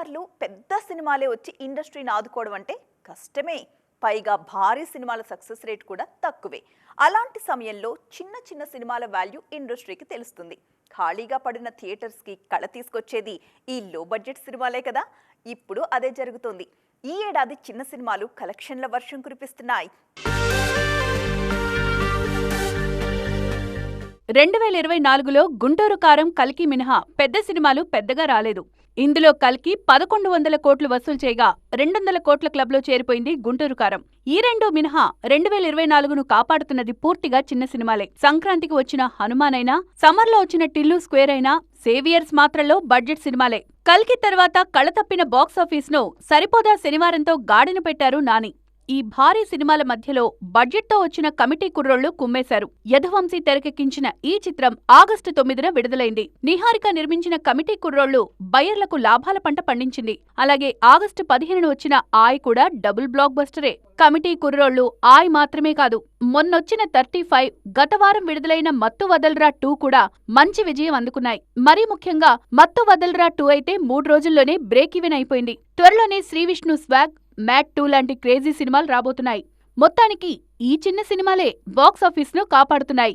కొన్నిసార్లు పెద్ద సినిమాలే వచ్చి ఇండస్ట్రీని ఆదుకోవడం అంటే కష్టమే. పైగా భారీ సినిమాల సక్సెస్ రేట్ కూడా తక్కువే. అలాంటి సమయంలో చిన్న చిన్న సినిమాల వాల్యూ ఇండస్ట్రీకి తెలుస్తుంది. ఖాళీగా పడిన థియేటర్స్కి కళ తీసుకొచ్చేది ఈ లో బడ్జెట్ సినిమాలే కదా. ఇప్పుడు అదే జరుగుతోంది. ఈ ఏడాది చిన్న సినిమాలు కలెక్షన్ల వర్షం కురిపిస్తున్నాయి. రెండు వేల ఇరవై నాలుగులో గుంటూరు కారం కల్కి మినహా పెద్ద సినిమాలు పెద్దగా రాలేదు. ఇందులో కల్కి పదకొండు వందల కోట్లు వసూలు చేయగా రెండు వందల కోట్ల క్లబ్లో చేరిపోయింది గుంటూరు కారం. ఈ రెండు మినహా రెండు వేల ఇరవై నాలుగును కాపాడుతున్నది పూర్తిగా చిన్న సినిమాలే. సంక్రాంతికి వచ్చిన హనుమాన్ అయినా సమ్మర్లో వచ్చిన టిల్లు స్క్వేర్ అయినా సేవియర్స్ మాత్రలో బడ్జెట్ సినిమాలే. కల్కి తర్వాత కళతప్పిన బాక్సాఫీస్ను సరిపోదా శనివారంతో గాడిన పెట్టారు నాని. ఈ భారీ సినిమాల మధ్యలో బడ్జెట్తో వచ్చిన కమిటీ కుర్రోళ్ళు కుమ్మేశారు. యధవంశీ తెరకెక్కించిన ఈ చిత్రం ఆగస్టు తొమ్మిదిన విడుదలైంది. నిహారిక నిర్మించిన కమిటీ కుర్రోళ్ళు బయర్లకు లాభాల పంట పండించింది. అలాగే ఆగస్టు పదిహేనున వచ్చిన ఆయ్ కూడా డబుల్ బ్లాక్ బస్టరే. కమిటీ కుర్రోళ్ళు ఆయ్ మాత్రమే కాదు మొన్నొచ్చిన థర్టీ ఫైవ్ గత వారం విడుదలైన మత్తు వదల్రా టూ కూడా మంచి విజయం అందుకున్నాయి. మరీ ముఖ్యంగా మత్తు వదల్రా టూ అయితే మూడు రోజుల్లోనే బ్రేక్ ఈవెన్ అయిపోయింది. త్వరలోనే Sree Vishnu swag mad two లాంటి క్రేజీ సినిమాలు రాబోతున్నాయి. మొత్తానికి ఈ చిన్న సినిమాలే బాక్సాఫీస్ను కాపాడుతున్నాయి.